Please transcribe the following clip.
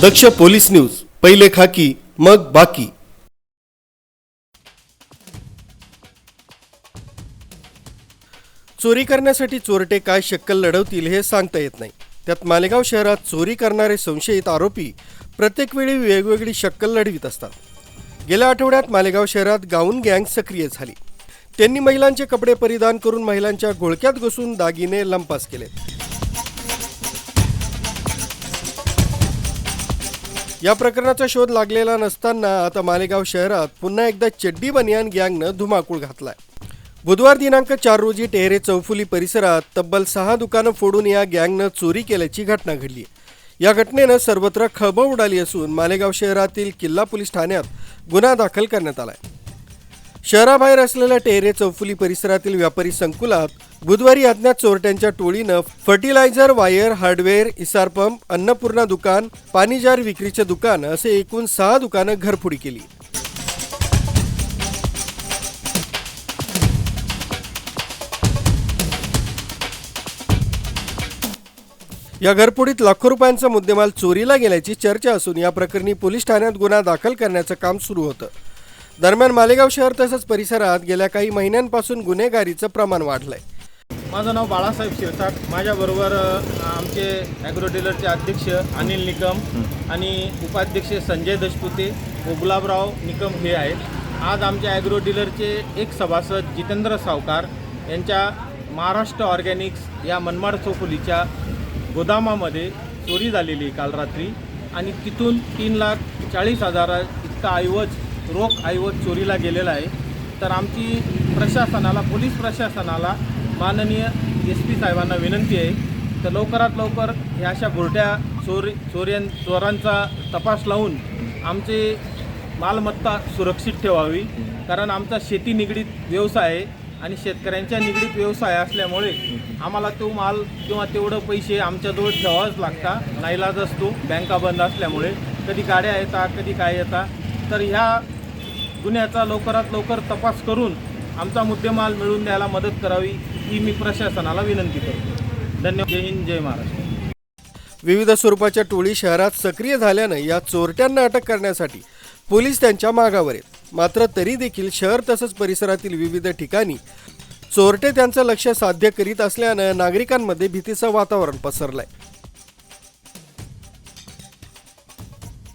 दक्ष police news पहिले खाकी मग बाकी. चोरी करण्यासाठी चोरटे काय शक्कल लढवतील हे सांगता येत नाही. त्यात मालेगाव शहरात चोरी करणारे संशयित आरोपी प्रत्येक वेळी वेगवेगळी शक्कल लढवित असतात. गेल्या आठवड्यात मालेगाव शहरात गाऊन गँग सक्रिय झाली. त्यांनी महिलांचे कपडे परिधान करून महिलांच्या घोळक्यात घुसून दागिने लंपास केले या प्रकरणाचा शोध लागलेला नसताना आता मालेगाव शहरात पुन्हा एकदा चड्डी बनियान गँगनं धुमाकूळ घातलाय. बुधवार दिनांक चार रोजी टेहरे चौफुली परिसरात तब्बल सहा दुकानं फोडून या गँगनं चोरी केल्याची घटना घडली. या घटनेनं सर्वत्र खळबळ उडाली असून मालेगाव शहरातील किल्ला पोलीस ठाण्यात गुन्हा दाखल करण्यात आलाय. शहराबाहेर असलेल्या टेहरे चौफुली परिसरातील व्यापारी संकुलात बुधवारी अज्ञात चोरट्यांच्या टोळीनं fertilizer wire hardware Essar pump Annapurna दुकान पाणीजार विक्रीचे दुकान असे एकूण सहा दुकानं घरफोडी केली. या घरफोडीत लाखो रुपयांचा मुद्देमाल चोरीला गेल्याची चर्चा असून या प्रकरणी पोलीस ठाण्यात गुन्हा दाखल करण्याचं काम सुरू होतं. दरम्यान मालेगाव शहर तसंच परिसरात गेल्या काही महिन्यांपासून गुन्हेगारीचं प्रमाण वाढलंय. माझं नाव बाळासाहेब शिरसाट. माझ्याबरोबर आमचे ॲग्रो डीलरचे अध्यक्ष अनिल निकम आणि उपाध्यक्ष संजय दशपुते व गुलाबराव निकम हे आहेत. आज आमच्या ॲग्रो डीलरचे एक सभासद जितेंद्र सावकार यांच्या महाराष्ट्र ऑर्गॅनिक्स या मनमाड चौफुलीच्या गोदामामध्ये चोरी झालेली आहे काल रात्री आणि तिथून तीन लाख चाळीस हजार इतका ऐवज रोख ऐवज चोरीला गेलेला आहे. तर आमची प्रशासनाला पोलीस प्रशासनाला माननीय एस पी साहेबांना विनंती आहे. तर लवकरात लवकर ह्या अशा बुरट्या चोरी चोऱ्यां चोरांचा तपास लावून आमचे मालमत्ता सुरक्षित ठेवावी. कारण आमचा शेती निगडीत व्यवसाय आहे आणि शेतकऱ्यांच्या निगडीत व्यवसाय असल्यामुळे आम्हाला तो माल किंवा तेवढं पैसे आमच्याजवळ ठेवावंच लागता. नाईलाज असतो बँका बंद असल्यामुळे. कधी गाड्या येतात कधी काय येतात. तर ह्या गुन्ह्याचा लवकरात लवकर तपास करून आमचा मुद्देमाल मिळवून द्यायला मदत करावी ही मी प्रशासनाला विनंती करतो. धन्यवाद. जय हिंद जय महाराष्ट्र. विविध स्वरूपाच्या टोळी शहरात सक्रिय झाल्यानं या चोरट्यांना अटक करण्यासाठी पोलीस त्यांच्या मागावर आहेत. मात्र तरी देखील शहर तसंच परिसरातील विविध ठिकाणी चोरटे त्यांचं लक्ष साध्य करीत असल्यानं नागरिकांमध्ये भीतीचं वातावरण पसरलंय.